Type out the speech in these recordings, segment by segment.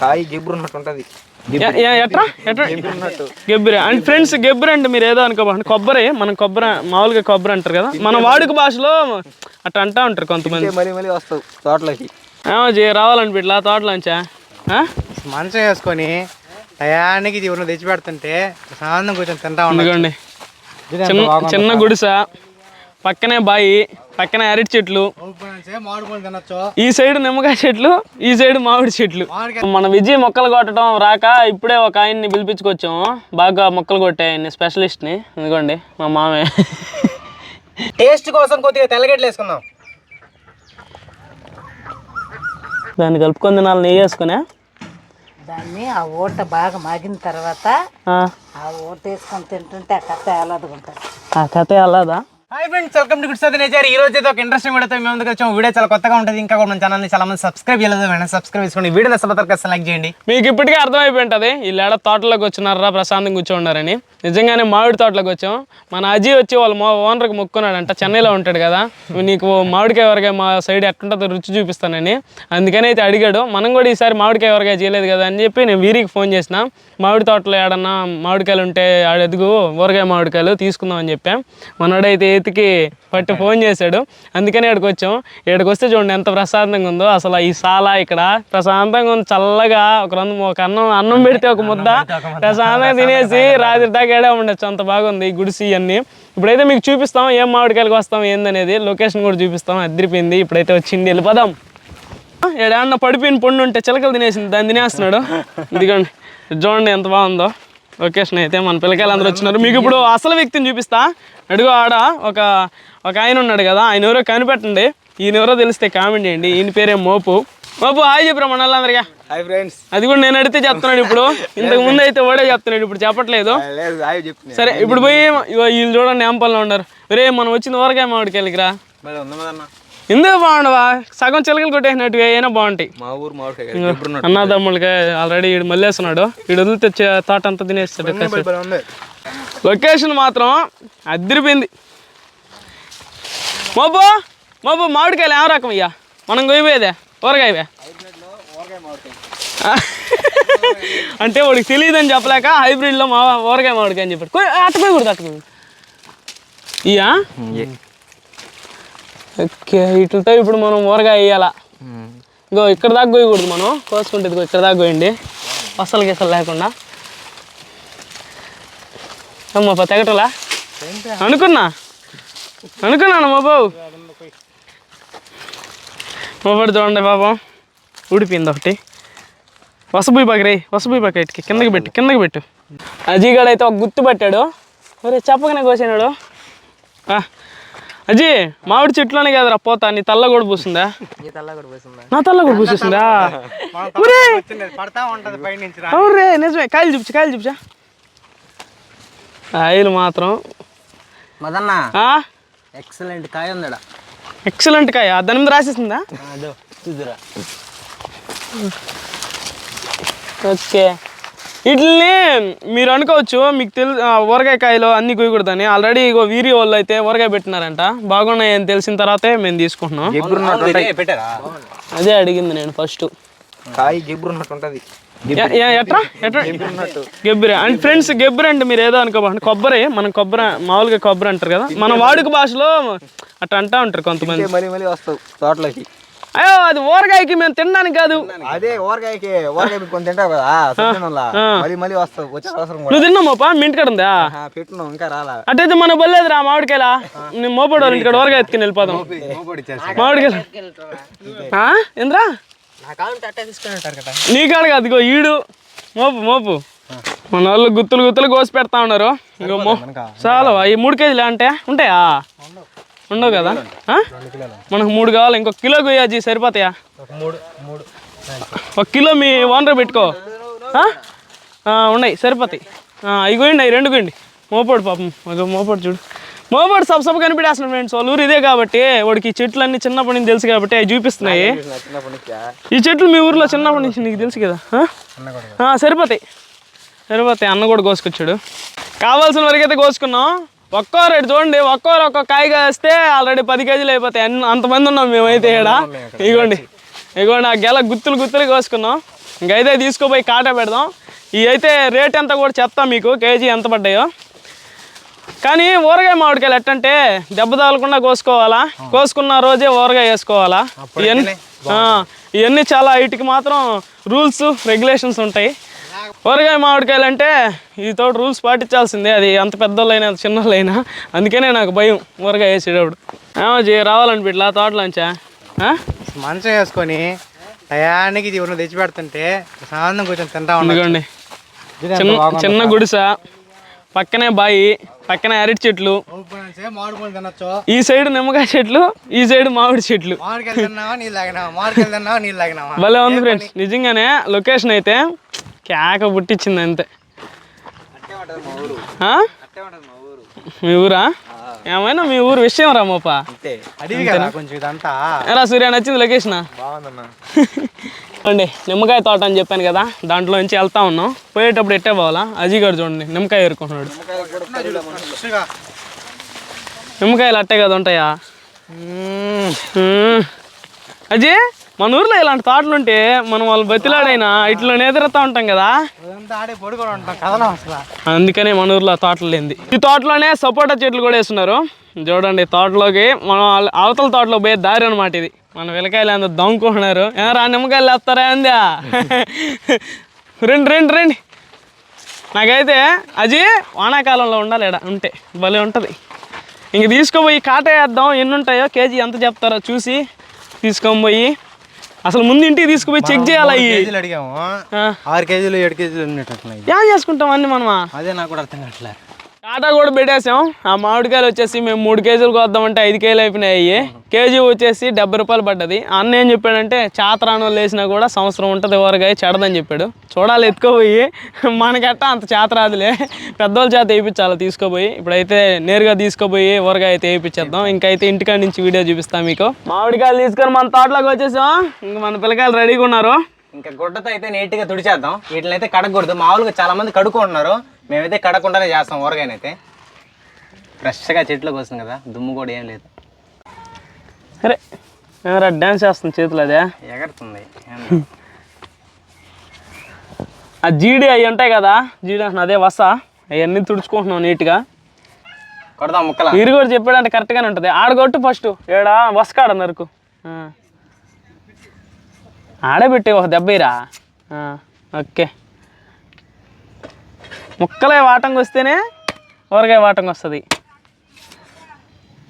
కాయ గిబ్బురు ఉన్నట్టు ఉంటది. ఎట్రా? ఎట్రా? గెబ్బరి అండ్ ఫ్రెండ్స్ గెబ్బరి అంటే మీరు ఏదో అనుకోబాకండి. కొబ్బరి మనం కొబ్బరి మామూలుగా కొబ్బరి అంటారు కదా. మన వాడుక భాషలో అట్లా అంటా ఉంటారు కొంతమంది. మళ్ళీ మళ్ళీ వస్తావు తోటలోకి. ఏమో జీ రావాలనిపిట్లా తోటలోంచా? ఆ? మంచం వేసుకొని టయానికి జీవనం తెచ్చి పెడుతుంటే ప్రశాంతం కూర్చొని తింటా చిన్న చిన్న గుడిసె. పక్కనే బాయి పక్కనే అరటి చెట్లు. ఈ సైడ్ నిమ్మకాయ చెట్లు ఈ సైడ్ మామిడి చెట్లు. మన విజయ్ మొక్కలు కొట్టడం రాక ఇప్పుడే ఒక ఆయన్ని పిలిపించుకొచ్చాము. బాగా మొక్కలు కొట్టే ఆయన్ని స్పెషలిస్ట్ని. ఇదిగోండి మా మామయ్య టేస్ట్ కోసం కొద్దిగా తెల్లగడ్డలు వేసుకుందాం. దాన్ని కలుపుకొని తినాలి నెయ్యి వేసుకునే. దాన్ని ఆ ఊట బాగా మాగిన తర్వాత ఆ, ఆ ఊట వేసుకొని తింటుంటే ఆ కథ ఎలాదుకుంటుంది ఆ కథ అలాదా hi friends welcome to good nature ఈ రోజు అయితే ఒక ఇంట్రెస్టింగ్ వీడియోతో మేము ముందుకు వచ్చాము. వీడియో చాలా కొత్తగా ఉంటుంది. ఇంకా కూడా మన ఛానల్ని చాలా మంది సబ్స్క్రైబ్ చేయలేదు. వెంటనే సబ్స్క్రైబ్ చేసుకోండి. వీడియో నచ్చబోతారు సెలెక్ట్ చేయండి. మీకు ఇప్పటికే అర్థమైపోయి ఉంటుంది. ఈ లేడ తోటలోకి వచ్చినారా ప్రశాంతంగా కూర్చోండారని. నిజంగానే మామిడి తోటలోకి వచ్చాం. మన అజీ వచ్చి వాళ్ళ మా ఓనర్కి మొక్కున్నాడంట చెన్నైలో ఉంటాడు కదా. నీకు మామిడికాయ వరకాయ మా సైడ్ ఎట్టుంటుందో రుచి చూపిస్తానని. అందుకని అయితే అడిగాడు మనం కూడా ఈసారి మామిడికాయ వరకాయ చేయలేదు కదా అని చెప్పి నేను వీరికి ఫోన్ చేసిన. మామిడి తోటలో ఏడన్నా మామిడికాయలు ఉంటే ఆడెదుగు ఊరగాయ మామిడికాయలు తీసుకుందాం అని చెప్పాం. మనోడైతే ఎతికి పట్టి ఫోన్ చేశాడు. అందుకని ఇక్కడికి వచ్చాం. ఇక్కడికి వస్తే చూడండి ఎంత ప్రశాంతంగా ఉందో. అసలు ఈ సాల ఇక్కడ ప్రశాంతంగా ఉంది. చల్లగా ఒక రెండు ఒక అన్నం అన్నం పెడితే ఒక ముద్ద ప్రశాంతంగా తినేసి రాత్రి దాకా తేడా ఉండొచ్చు అంత బాగుంది గుడిసి ఇవన్నీ. ఇప్పుడైతే మీకు చూపిస్తాం ఏం మామిడికాయలకు వస్తాం ఏందనేది. లొకేషన్ కూడా చూపిస్తాం అదిరిపోయింది ఇప్పుడైతే వచ్చింది వెళ్ళిపోదాం ఏడాన్న పడిపోయిన పండు ఉంటే చిలకలు తినేసింది దాన్ని తినేస్తున్నాడు. ఇదిగోండి చూడండి ఎంత బాగుందో. లొకేషన్ అయితే మన పిల్లకాయలు అందరూ వచ్చినారు. మీకు ఇప్పుడు అసలు వ్యక్తిని చూపిస్తా. అడుగు ఆడ ఒక ఒక ఆయన ఉన్నాడు కదా ఆయన ఎవరో కనిపెట్టండి. ఈయన ఎవరో తెలిస్తే కామెంట్ చేయండి. ఈయన పేరే మోపు. మోపు హాయ్ చెప్పరా మన వాళ్ళందరికీ హాయ్ ఫ్రెండ్స్ అది కూడా నేను అడిగితే చెప్తున్నాడు ఇప్పుడు. ఇంతకు ముందు అయితే ఓడే చెప్తున్నాడు ఇప్పుడు చెప్పట్లేదు. చెప్తున్నా. సరే ఇప్పుడు పోయి వీళ్ళు చూడండి ఏంపల్లో ఉన్నారు. రే మనం మామిడికాయలకి మరి ఉందా అన్న ఎందుకు బాగుండవా? సగం చిలకలు కొట్టేసినట్టు అయినా బాగుంటాయి. మా ఊరు మామిడికాయ అన్నదమ్ములకి ఆల్రెడీ ఈడు మళ్ళేస్తున్నాడు. ఈడు వదిలితే తోట అంతా తినేస్తాడు లొకేషన్ మాత్రం అదిరిపోయింది. మోబో మోబో మామిడికాయలు ఏం రకం అయ్యా మనం కొయ్యపోయేదే ఊరగాయవే. అంటే వాడికి తెలియదని చెప్పలేక హైబ్రిడ్లో మా ఊరగాయ మామిడికాయ అని చెప్పాడు. అట్టపోయకూడదు అట్టపోయి ఇయా ఓకే వీటితో ఇప్పుడు మనం ఊరగాయ వేయాలా? ఇగో ఇక్కడ దాకా కోయకూడదు మనం. కోసుకుంటే ఇదిగో ఇక్కడ దాకా కోయండి అసలు గిసలు లేకుండా. అమ్మ తెగటలా? అనుకున్నా? అనుకున్నాను మా బాబు? మొబైల్ చూడండి పాపం. ఊడిపోయింది ఒకటి. వసబుయి పక్క రే వసబుయి పక్క ఇటుకి కిందకి పెట్టు కిందకి పెట్టు. అజీగాడు అయితే ఒక గుర్తు పట్టాడు. ఒరే చెప్పగానే కోసాడు ఆ, అజీ మామిడి చెట్లోనే కదరా పోతా నీ తల్ల కూడా పూస్తుందా నా తల్ల కూడా పూసేసిందా? ఒరే పడతా ఉంటది పై నుంచి రా. అవురే నిజమే కాయలు చూపించు కాయలు చూపించా. కాయలు మాత్రం. మదన్న ఆ? ఎక్సలెంట్ కాయ ఉందడా. ఎక్సలెంట్ కాయ. దాని మీద రాసేసిందా? చూదురా ఓకే. వీటిని మీరు అనుకోవచ్చు మీకు తెలు ఊరగాయ కాయలు అన్ని కొయ్యకూడదని. ఆల్రెడీ ఇగో వీరి వాళ్ళు అయితే ఊరగాయ పెట్టినారంట. బాగున్నాయి అని తెలిసిన తర్వాతే మేము తీసుకుంటున్నాం. అదే అడిగింది నేను ఫస్ట్. కాయ గిబ్బురు ఉంటది. అండ్ ఫ్రెండ్స్ గెబ్బరి అంటే మీరు ఏదో అనుకోబాకండి. కొబ్బరి మనం కొబ్బరి మామూలుగా కొబ్బరి అంటారు కదా. మన వాడుక భాషలో అట్లా అంటా ఉంటారు కొంతమంది. మళ్ళీ మళ్ళీ వస్తావు తోటలోకి. అయ్యో అది ఊరగాయకి మేము తినడానికి కాదు. అదే ఊరగాయకి ఊరగాయ పెట్టుకొని తింటావు కదా మళ్ళీ మళ్ళీ వస్తావు వచ్చే అవసరం నువ్వు తిన్నామా మీ ఇంటికాడ ఉందా? ఆ, పెట్టున్నావు ఇంకా రాలా. అట్టయితే మన బల్లేదు రా మామిడికాయలా. నేను మోపడు వాళ్ళ ఇంటికాడ ఊరగాయ ఎత్తుకుని వెళ్ళిపోదాం. మామిడికాయలు? ఏంద్రా నా కాడ కాదు. ఇగో ఈడు. మోపు మోపు. మన వాళ్ళు గుత్తులు గుత్తులు కోసి పెడతా ఉన్నారు. ఇగో మో. చాలు ఈ మూడు కేజీలు అంటే ఉంటాయా? ఉండవు కదా? మనకు మూడు కావాలి. ఇంకో కిలో కొయ్యాజీ సరిపోతాయా? ఒక కిలో మీ ఓనర్ పెట్టుకో. ఉన్నాయి సరిపోతాయి. అవి గోయండి అవి రెండు కోయండి మోపాడు పాపం. అదో మోపాడు చూడు. మోపాడు సబ్ సబ్ కనిపెట్టేస్తున్నాడు ఫ్రెండ్స్. వాళ్ళ ఊరు ఇదే కాబట్టి వాడికి ఈ చెట్లు అన్ని చిన్నప్పటి నుంచి తెలుసు కాబట్టి అవి చూపిస్తున్నాయి. ఈ చెట్లు మీ ఊర్లో చిన్నప్పటి నుంచి నీకు తెలుసు కదా? సరిపోతాయి. సరిపోతాయి. అన్న కూడా కోసుకొచ్చాడు. కావాల్సిన వరకు అయితే కోసుకున్నాం. ఒక్కో రేటు చూడండి ఒక్కోరు ఒక్కో కాయ కాస్తే ఆల్రెడీ పది కేజీలు అయిపోతాయి. అంతమంది ఉన్నాం మేమైతే ఇక్కడ ఇగోండి ఇగోండి ఆ గెల గుత్తులు గుత్తులు కోసుకున్నాం. ఇంకైతే తీసుకుపోయి కాటా పెడదాం. ఇవి అయితే రేట్ ఎంత కూడా చెప్తాం మీకు కేజీ ఎంత పడ్డాయో. కానీ ఊరగాయ మామిడికాయలు ఎట్టంటే దెబ్బ తగలకుండా కోసుకోవాలా? కోసుకున్న రోజే ఊరగాయ వేసుకోవాలా? ఇవన్నీ ఇవన్నీ చాలా వీటికి మాత్రం రూల్స్ రెగ్యులేషన్స్ ఉంటాయి. ఊరగాయ మామిడికాయలు అంటే వీటితో రూల్స్ పాటించాల్సిందే. అది అంత పెద్దోళ్ళైనా చిన్నోళ్ళైనా. అందుకనే నాకు భయం ఊరగాయ వేసేటప్పుడు. ఏమో జీ రావాలని ఇట్లా తోటలోంచా ఆ? మంచం వేసుకొని టయానికి తెచ్చి పెడుతుంటే ప్రశాంతం కొంచెం తింటా ఇదిగోండి. చిన్న చిన్న గుడిసె పక్కనే బాయి పక్కనే అరటి చెట్లు. ఈ సైడ్ నిమ్మకాయ చెట్లు ఈ సైడ్ మామిడి చెట్లు. భలే ఉంది ఫ్రెండ్స్. నిజంగానే లొకేషన్ అయితే కేక పుట్టించింది అంతే. ఆ? మీ ఊరా? ఏమైనా మీ ఊరు విషయం రా మోప. సూర్య నచ్చింది లొకేషన్ అండి నిమ్మకాయ తోట అని చెప్పాను కదా దాంట్లో నుంచి వెళ్తా ఉన్నాం. పోయేటప్పుడు ఎట్టే పోవాలా? అజీ గారు చూడండి నిమ్మకాయ ఏరుకుంటున్నాడు. ఫ్రెష్గా నిమ్మకాయలు అట్టే కదా ఉంటాయా. అజీ మన ఊర్లో ఇలాంటి తోటలు ఉంటే మనం వాళ్ళు బతిలాడైనా ఇట్లా ఎదురుతా ఉంటాం కదా. అందుకనే మన ఊర్లో తోటలు లేనిది. ఈ తోటలోనే సపోటా చెట్లు కూడా వేస్తున్నారు. చూడండి తోటలోకి మనం వాళ్ళ- అవతల తోటలో పోయే దారి అనమాట ఇది. మన విలకాయలు అంత దమ్ముకుంటున్నారు ఏరా నిమ్మకాయలు వేస్తారా అందా. రండి రండి రండి. నాకైతే అది వానాకాలంలో ఉండాలి ఉంటే. భలే ఉంటుంది. ఇంక తీసుకుపోయి కాట వేద్దాం ఎన్ని ఉంటాయో కేజీ ఎంత చెప్తారో చూసి తీసుకొని పోయి అసలు ముందు ఇంటికి తీసుకుపోయి చెక్ చేయాలి అడిగాము. ఆరు కేజీలు ఏడు కేజీలు ఉన్నట్టున్నాయి ఏం చేసుకుంటాం అన్ని మనమా? అదే నాకు కూడా అర్థం కావట్లే కాటా కూడా పెట్టేసాం. ఆ మామిడికాయలు వచ్చేసి మేము మూడు కేజీలు కోద్దామంటే ఐదు కేజీలు అయిపోయినాయి కేజీ వచ్చేసి డెబ్బై రూపాయలు పడ్డది. అన్న ఏం చెప్పాడంటే చాతరాణం లేసినా కూడా సంవత్సరం ఉంటుంది ఊరగాయ చెడదని చెప్పాడు. చూడాలి ఎత్తుకోపోయి. మనకట్ట అంత చాతరాదులే పెద్దోళ్ళ చేత వేయించాలి తీసుకోపోయి. ఇప్పుడైతే నేరుగా తీసుకోపోయి ఊరగాయ అయితే వేయించేద్దాం. ఇంకైతే ఇంటికాడ నుంచి వీడియో చూపిస్తాం మీకు. మామిడికాయలు తీసుకొని మన తోటలోకి వచ్చేసాం ఇంక మన పిల్లకాయలు రెడీగా ఉన్నారు. ఇంకా గుడ్డతో అయితే నీట్గా తుడిచేద్దాం. వీటిని అయితే కడగకూడదు. మామూలుగా చాలా మంది కడుక్కుంటున్నారు. మేమైతే కడగకుండానే చేస్తాం ఊరగాయనైతే. ఫ్రెష్గా చెట్లోకి వస్తుంది కదా దుమ్ము కూడా ఏం లేదు. అరే ఏమరా డ్యాన్స్ చేస్తుంది చేతులు అదే? ఎగరుతుంది. ఆ జీడి అవి ఉంటాయి కదా జీడి అంటున్నా అదే వస. అవన్నీ తుడుచుకుంటున్నాం నీట్గా. కొడదాం ముక్కల. మీరు కూడా చెప్పాడంటే కరెక్ట్గానే ఉంటుంది. ఆడగొట్టు ఫస్ట్. ఏడా వసకాడ నరుకు ఆ. ఆడే పెట్టి ఒక దెబ్బయిరా ఓకే. ముక్కలే వాటంగా వస్తేనే ఊరగాయ వాటంగా వస్తుంది.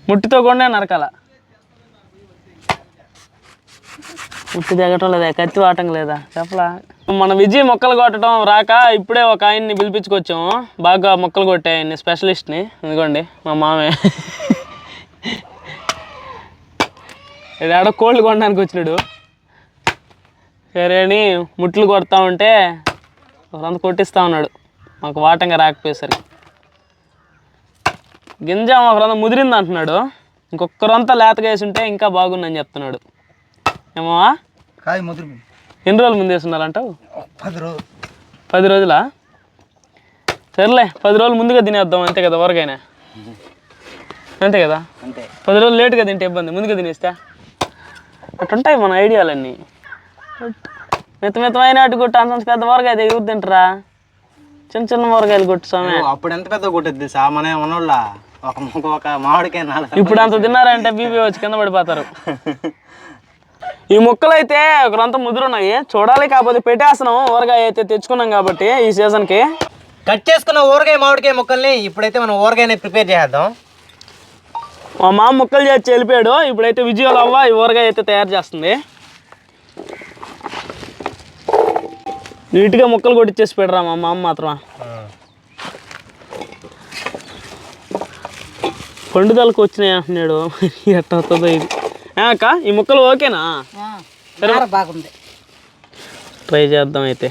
ముట్టితో కూడా నరకాల. ముట్టి తెగటం లేదా? కత్తి వాటం లేదా? చెప్పలా. మన విజయ్ మొక్కలు కొట్టడం రాక ఇప్పుడే ఒక ఆయన్ని పిలిపించుకొచ్చాము బాగా మొక్కలు కొట్టే ఆయన్ని స్పెషలిస్ట్ని. ఎందుకోండి మా మామే ఇది ఆడ కోళ్ళు కొనడానికి వచ్చినాడు. సరే అని ముట్లు కొడతా ఉంటే ఒకరంత కొట్టిస్తా ఉన్నాడు. మాకు వాటంగా రాకపోయేసరికి. గింజ ఒకరంత ముదిరింది అంటున్నాడు. ఇంకొకరంతా లేతగా వేసి ఉంటే ఇంకా బాగుందని చెప్తున్నాడు. ఏమో కాదు ముదురు. ఎన్ని రోజులు ముందు వేస్తున్నారంటావు పది రోజులు. పది రోజులా? సర్లే పది రోజులు ముందుగా తినేద్దాం అంతే కదా ఊరగాయన అంతే కదా? అంతే. పది రోజులు లేట్గా తింటే ఇబ్బంది ముందుగా తినేస్తా? అట్టుంటాయి మన ఐడియాలన్నీ. మిత మితమైన అటు కొట్టు అంత పెద్ద ఊరగాయ ఎవరు తింటారా? చిన్న చిన్న ఊరగాయలు కొట్టు స్వామి. అప్పుడు ఎంత పెద్ద కొట్టద్ది సా మన ఒక ఒక మామిడికాయ నాలుగు ఇప్పుడు అంత తిన్నారంటే బీపీ వచ్చి కింద పడిపోతారు. ఈ ముక్కలు అయితే ఒకరంతా ముదురున్నాయి. చూడాలి కాకపోతే పెట్టేస్తున్నాం. ఊరగాయ అయితే తెచ్చుకున్నాం కాబట్టి ఈ సీజన్కి. కట్ చేసుకున్న ఊరగాయ మామిడికాయ ముక్కల్ని ఇప్పుడైతే మనం ఊరగాయని ప్రిపేర్ చేద్దాం మా మామ ముక్కలు చేసి వెళ్ళిపోయాడు ఇప్పుడైతే విజయాలు అవ్వ ఈ ఊరగాయ అయితే తయారు చేస్తుంది. నీట్గా ముక్కలు కొట్టించేసి పెడరా మా మామ మాత్రం పండుదలకు వచ్చినాయి అంటున్నాడు. ఎట్ట అవుతుందో ఇది. అక్క ఈ ముక్కలు ఓకేనా? బాగుంది. ట్రై చేద్దాం అయితే.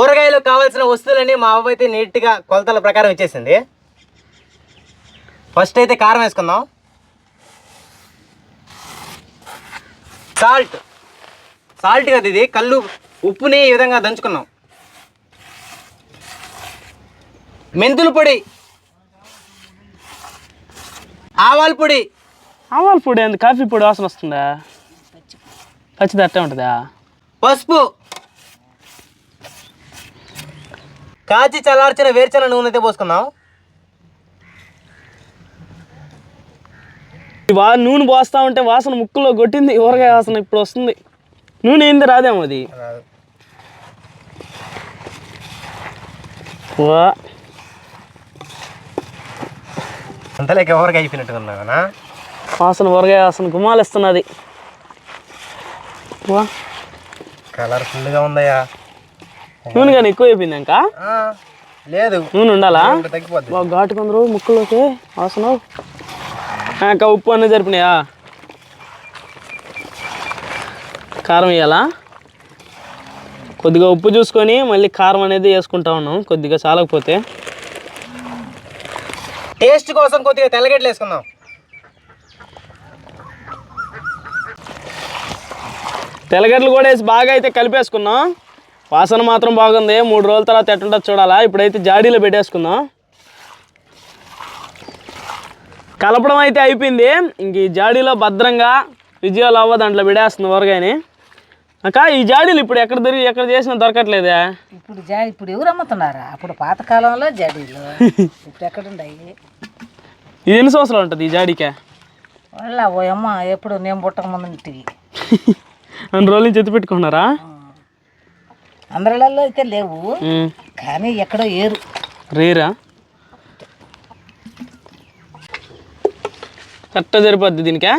ఊరగాయలు కావాల్సిన వస్తువులన్నీ మా అవ్వ అయితే నీట్గా కొలతల ప్రకారం ఇచ్చేసింది. ఫస్ట్ అయితే కారం వేసుకుందాం. సాల్ట్ సాల్ట్ కదా ఇది? కళ్ళు ఉప్పుని ఈ విధంగా దంచుకున్నాం. మెంతుల పొడి ఆవాల పొడి. ఆవాల పొడి ఏంది? కాఫీ పొడి వాసన వస్తుందా? పచ్చిది అట్టే ఉంటుందా? పసుపు. కాచి చల్లార్చిన వేరుచెన నూనె అయితే పోసుకుందాం ఈ వా నూనె పోస్తా ఉంటే వాసన ముక్కులో కొట్టింది ఊరగాయ వాసన ఇప్పుడు వస్తుంది. నూనె ఏంది? రాదేమో అది. అంతలేక ఎవరికి అయిపోయినట్టుకున్నా వాసన ఊరగాయ వాసన గుమాలిస్తున్నది కలర్ఫుల్గా ఉందయ్యా. నూనె కానీ ఎక్కువ అయిపోయింది ఇంకా లేదు. నూనె ఉండాలా? బాగా ఘాటు కొందరు ముక్కులోకి వాసన. ఇంకా ఉప్పు అన్నీ జరిపినాయా? కారం వేయాలా? కొద్దిగా ఉప్పు చూసుకొని మళ్ళీ కారం అనేది వేసుకుంటా ఉన్నాం. కొద్దిగా చాలకపోతే టేస్ట్ కోసం కొద్దిగా తెల్లగడ్డలు వేసుకుందాం. తెల్లగడ్డలు కూడా వేసి బాగా అయితే కలిపేసుకున్నాం. వాసన మాత్రం బాగుంది. మూడు రోజుల తర్వాత ఎట్టుంటుందో చూడాలా. ఇప్పుడైతే జాడీలో పెట్టేసుకుందాం. కలపడం అయితే అయిపోయింది. ఇంక ఈ జాడీలో భద్రంగా విజయాలు అవ్వ దాంట్లో పెట్టేస్తుంది ఊరగాయని. అక్క ఈ జాడీలు ఇప్పుడు ఎక్కడ దొరికి ఎక్కడ చేసినా దొరకట్లేదే? ఇప్పుడు జా ఇప్పుడు ఎవరు అమ్ముతున్నారా? అప్పుడు పాతకాలంలో జడీలు. ఇప్పుడు ఎక్కడున్నాయి ఇది ఎన్ని సంవత్సరాలు ఉంటుంది ఈ జాడీకే? వాళ్ళ ఓ అమ్మ ఎప్పుడు నేను పుట్టక ముందు ఇంటికి రెండు రోజుల నుంచి ఎత్తి పెట్టుకున్నారా? అందరిలో అయితే లేవు. కానీ ఎక్కడో ఏరు. రేరా? కరెక్ట్గా సరిపోద్ది దీనికే?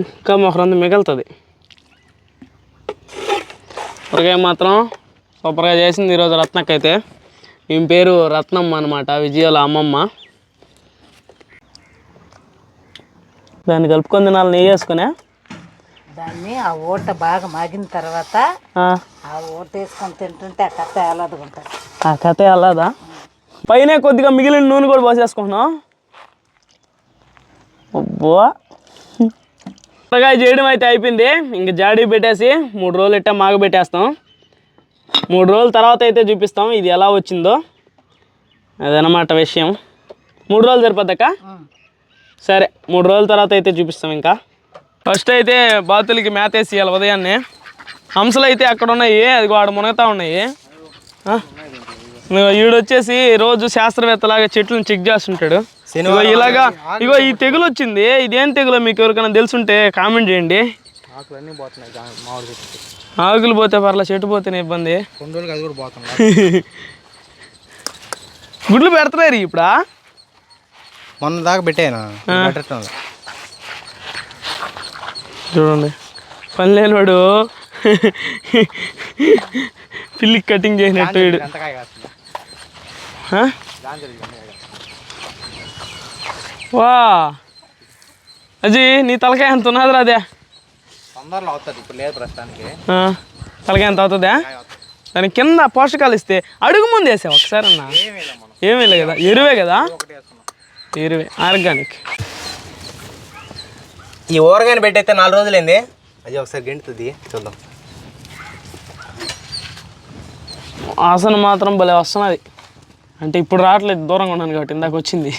ఇంకా మొహరంది మిగులుతుంది. ఊరగాయ మాత్రం సూపర్గా చేసింది ఈరోజు రత్నకైతే ఈమె పేరు రత్నమ్మ అనమాట విజయాల అమ్మమ్మ. దాన్ని కలుపుకొని తినాలి నెయ్యి వేసుకునే. దాన్ని ఆ ఓట బాగా మాగిన తర్వాత ఆ, ఓట వేసుకొని తింటుంటే ఆ కథ ఎలాదుకుంటుంది ఆ కథ అలాదా పైన కొద్దిగా మిగిలిన నూనె కూడా పోసేసుకుంటున్నాం. అబ్బో. త్వరగా చేయడం అయితే అయిపోయింది. ఇంక జాడీ పెట్టేసి మూడు రోజులు ఇట్టా మాగ పెట్టేస్తాం. మూడు రోజుల తర్వాత అయితే చూపిస్తాం ఇది ఎలా వచ్చిందో. అదనమాట విషయం. మూడు రోజులు సరిపోద్దక్క? సరే మూడు రోజుల తర్వాత అయితే చూపిస్తాం ఇంకా. ఫస్ట్ అయితే బాతులకి మేత వేసి ఇవ్వాలి ఉదయాన్నే. హంసలు అయితే అక్కడ ఉన్నాయి అది ఆడ మునగతా ఉన్నాయి. వచ్చేసి రోజు శాస్త్రవేత్తలాగా చెట్లను చెక్ చేస్తుంటాడు. ఇగో ఇలాగా ఇగో ఈ తెగులు వచ్చింది ఇదేం తెగులో? మీకు ఎవరికైనా తెలుసుంటే కామెంట్ చేయండి. ఆకులన్నీ పోతున్నాయి మామిడి ఆకులు పోతే పర్లా చెట్టు పోతేనే ఇబ్బంది. రోజులకి అది కూడా పోతుంది గుడ్లు పెడతారు ఇప్పుడా? మొన్న దాకా పెట్టాను. పెట్టడం చూడండి. పని లేనివాడు పిల్లికి కటింగ్ చేసినట్టు వీడు ఎంతకాయ కాస్తుంది ఆ? వా. అజీ నీ తలకాయ ఎంత ఉన్నదిరా అదే? తొందరలో అవుతుంది ఇప్పుడు లేదు ప్రస్తుతానికి. తలకాయ ఎంత అవుతుందా? దాని కింద పోషకాలు ఇస్తే అడుగు ముందు వేసావు ఒకసారి అన్న. ఏమీ లేదు కదా? ఎరువే కదా? ఎరువే ఆర్గానిక్. ఈ ఊరగాయని పెట్టయితే నాలుగు రోజులైంది. అది ఒకసారి గెంటుతుంది. చూద్దాం. ఆసన మాత్రం భలే వస్తున్నది. అంటే ఇప్పుడు రావట్లేదు దూరంగా ఉన్నాను కాబట్టి ఇందాక వచ్చింది.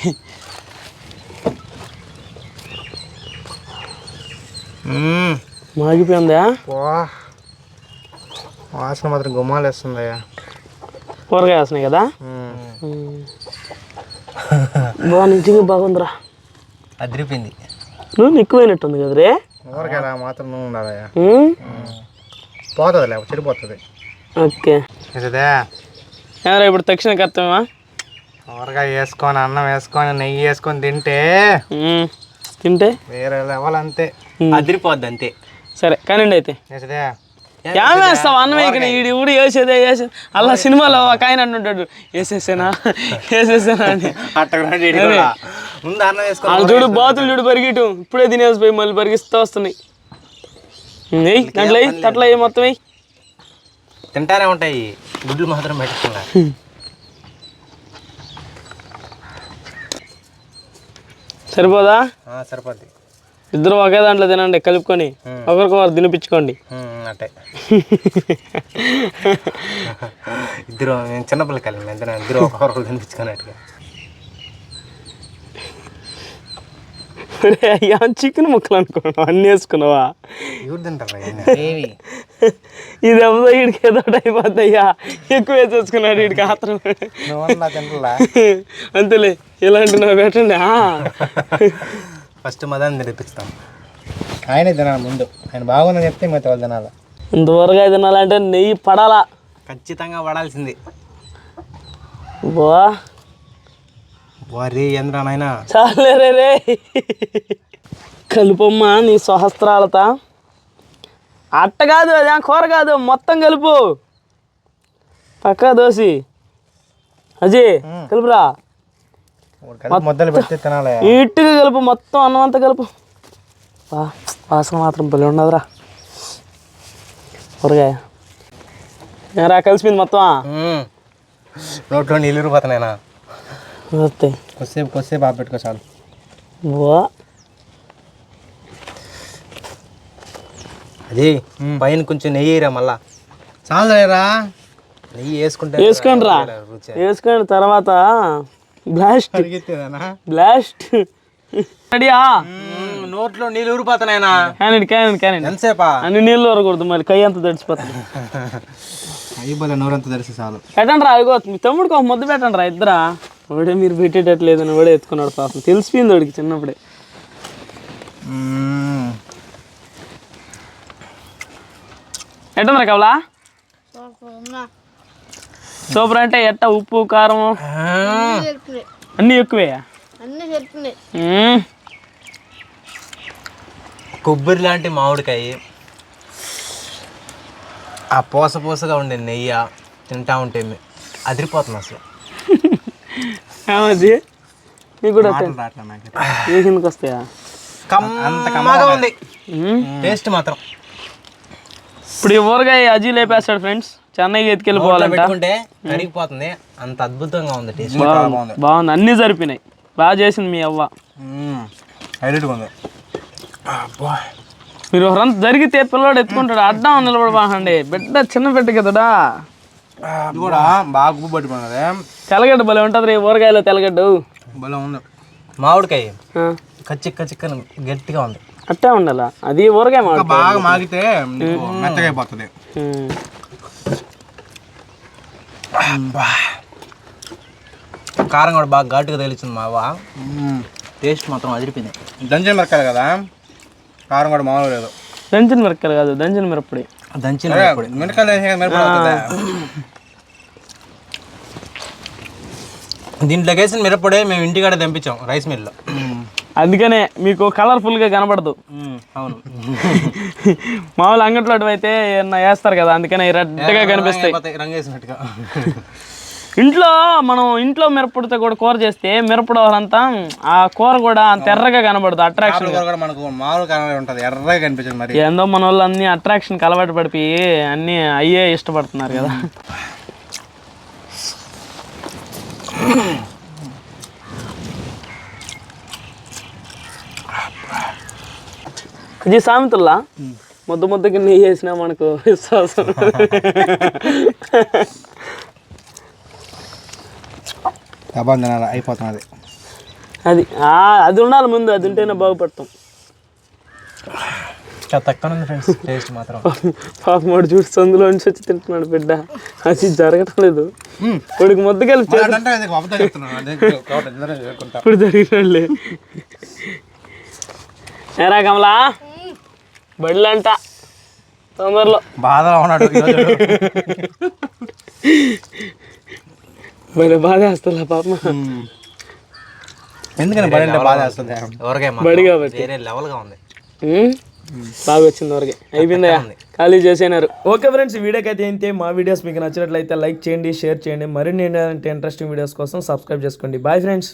మాగిపోయిందా? వాసన మాత్రం గుమ్మాలు వేస్తుందయ్యా కూరగాయ వేస్తున్నాయి కదా? బాగా నిజంగా బాగుందిరా. అదిరిపోయింది. నూనె ఎక్కువైనట్టుంది కదా రే? ఊరగాయ మాత్రం నూనె ఉండాలయ్యా పోతుంది లేకపోతే చెడిపోతుంది. ఓకే. ఏమరా ఇప్పుడు తక్షణ కర్తవ్యమా? ఊరగాయ వేసుకొని అన్నం వేసుకొని నెయ్యి వేసుకొని తింటే తింటే? వేరే లెవెల్ అంతే. అదిరిపోద్ది అంతే సరే కానివ్వండి అయితే. ఏమేస్తావు అన్నమయ్యకి ఈడు? ఊడి వేసేదే వేసే అలా సినిమాలో ఒక ఆయన అంటుంటాడు వేసేసానా? వేసేసానా? అని. వాళ్ళు చూడు బాతులు చూడు పరిగెట్టు. ఇప్పుడే తినేసిపోయి మళ్ళీ పరిగిస్తూ వస్తున్నాయి. వెయ్యి దాంట్లో వెయ్యి తట్లో వెయ్యి మొత్తం వెయ్యి తింటానే ఉంటాయి. గుడ్లు మాత్రం పెట్టుకున్నా సరిపోదా? సరిపోద్ది. ఇద్దరు ఒకే దాంట్లో తినండి కలుపుకొని ఒకరికొకరు తినిపించుకోండి. అట్టే. ఇద్దరు నేను చిన్నపిల్లకి వెళ్ళి ఇద్దరు ఇద్దరు ఒకరు తినిపించుకున్నట్టుగా. అయ్యా చికెన్ ముక్కలు అనుకున్నావు? అన్నీ వేసుకున్నావా? ఎవరు తింటారా ఏవి ఇది ఎవరో వీడికి ఏదో అయ్యా ఎక్కువ వేసేసుకున్నాడు వీడికి ఆత్రం. అంతేలే ఇలాంటి నా పెట్టండి. ఆ. ఫస్ట్ మదాన్ని తెప్పిస్తాం ఆయనే తినాలి ముందు. ఆయన బాగుందని చెప్తే మిగతా వాళ్ళు తినాలి. ఇంతవరకు తినాలంటే నెయ్యి పడాలా? ఖచ్చితంగా పడాల్సింది. బా. వారి యంత్రా నాయన? చాలే రే రే. కలుపమ్మా నీ సహస్రాలత. అట్ట కాదు అదే కూర కాదు మొత్తం కలుపు. పక్కా దోసి అజయ్ కలుపురా. మొదలు పెడితే తినాలి ఇట్టుగా కలుపు మొత్తం అన్నం అంతా కలుపు వాసన మాత్రం భలే ఉన్నదిరా. కూరగాయ ఏరా కలిసిపోయింది మొత్తం. నోట్లో నీళ్ళు ఊరిపోతున్నాయినా వస్తాయి కొద్దిసేపు కొద్దిసేపు ఆపు పెట్టుకో చాలు. వా అది పైన కొంచెం నెయ్యి వేయరా మళ్ళా. చాలురా. నెయ్యి వేసుకుంటే వేసుకోండి రా. వేసుకోండి తర్వాత బ్లాస్ట్. బ్లాస్ట్. నోట్లో నీళ్ళు ఊరిపోతున్నాయినా? క్యానండి క్యానండి ఎంతసేపా? అన్ని నీళ్ళు వరకూడదు మళ్ళీ కై అంతా తడిచిపోతుంది. అయ్యి బలే నోరంతా తెలిసి చాలు. పెట్టండి రా ఇగో మీ తమ్ముడికి ఒక ముద్ద పెట్టండి రా ఇద్దరా. వాడే మీరు పెట్టేటట్లేదని వాడే ఎత్తుకున్నాడు పాపం. తెలిసిపోయింది వాడికి చిన్నప్పుడే. ఎట్టండి రా కవలా సూపర్ అంటే ఎట్ట? ఉప్పు కారం? అన్నీ ఎక్కువే. కొబ్బరి లాంటి మామిడికాయ. ఆ పోస పోసగా ఉండే నెయ్యి తింటా ఉంటే అదిరిపోతుంది అసలు. ఏమది నీకు కూడా ఏ కిందకి వస్తాయా? కమ్మగా ఉంది. టేస్ట్ మాత్రం. ఇప్పుడు ఈ ఊరగాయ అజీ లేపేస్తాడు ఫ్రెండ్స్. చెన్నైకి నోట్లో ఎత్తుకెళ్ళిపోవాలంట కరిగిపోతుంది. అంత అద్భుతంగా ఉంది టేస్ట్. బాగుంది. బాగుంది. అన్నీ సరిపోయినాయి. బాగా చేసింది మీ అవ్వ. హైలైట్గా ఉంది. మీరు ఎవరంతా జరిగితే పిల్లవాడు ఎత్తుకుంటాడు. అడ్డం నిలబడబాకండి. బిడ్డ చిన్న బిడ్డ కదడా. కూడా బాగా ఉప్పు పట్టుకున్నది. తెల్లగడ్డ భలే ఉంటుంది రే ఊరగాయలో తెల్లగడ్డ. భలే ఉంది. మామిడికాయ. ఆ, కచ్చిక్ కచ్చిక్ గట్టిగా ఉంది. అట్టే ఉండాలా? అది ఊరగాయ మాట బాగా మాగితే మెత్తగా అయిపోతుంది. కారం కూడా బాగా ఘాటుగా తెలిసింది మా అవ్వ. టేస్ట్ మాత్రం అదిరిపోయింది. దంచిన మిరకాయలు కదా? కారం కూడా మామూలు లేదు. దంచిన మిరపకాయలు కాదు దంచిన మిరప్పొడి దంచిన మిరపకాయలు దీంట్లోకి వేసిన మిరపొడే మేము ఇంటికాడ దంపించాం రైస్ మిల్లో అందుకనే మీకు కలర్ఫుల్గా కనబడదు. అవును. మామూలు అంగట్లో అయితే ఏమన్నా వేస్తారు కదా అందుకనే రెడ్గా కనిపిస్తాయి. అయిపోతాయి, రంగు వేసినట్టుగా ఇంట్లో మనం ఇంట్లో మిరప్పొడితో కూడా కూర చేస్తే మిరపడు అంతా ఆ కూర కూడా అంత ఎర్రగా కనబడదు అట్రాక్షన్ కూర కూడా మనకు మామూలు కారం ఉంటుంది ఎర్రగా కనిపించదు మరి. ఏందో మన వాళ్ళు అన్ని అట్రాక్షన్ అలవాటు పడిపోయి అన్ని అయ్యే ఇష్టపడుతున్నారు కదా. ఇది సామెతల్లా? ముద్ద ముద్దకి నెయ్యి వేసినా మనకు విశ్వాసం అయిపోతున్నది. అది ఆ, అది ఉండాలి ముందు అది ఉంటేనే బాగుపడతాం. చాలా తక్కువ ఉంది ఫ్రెండ్స్ టేస్ట్ మాత్రం. పాప మాడు చూసి సందులో నుంచి వచ్చి తింటున్నాడు బిడ్డ. అది జరగటం లేదు. కొడుకు ముద్దకెళ్ళి ఇప్పుడు జరిగినాడులే ఏరా కమలా? బడిలంట తొందరలో. బాధలో ఉన్నాడు భలే బాధ వేస్తా పాప. ఎందుకని బడి బాధ వేస్తుంది బడి కాబట్టి. వేరే లెవెల్గా ఉంది? బాగా వచ్చింది వరకే అయిపోయిందా ఖాళీ చేసేనారు. ఓకే ఫ్రెండ్స్ ఈ వీడియోకి అయితే ఏంటి? మా వీడియోస్ మీకు నచ్చినట్లయితే లైక్ చేయండి షేర్ చేయండి. మరిన్ని ఇంట్రెస్టింగ్ వీడియోస్ కోసం సబ్స్క్రైబ్ చేసుకోండి. Bye friends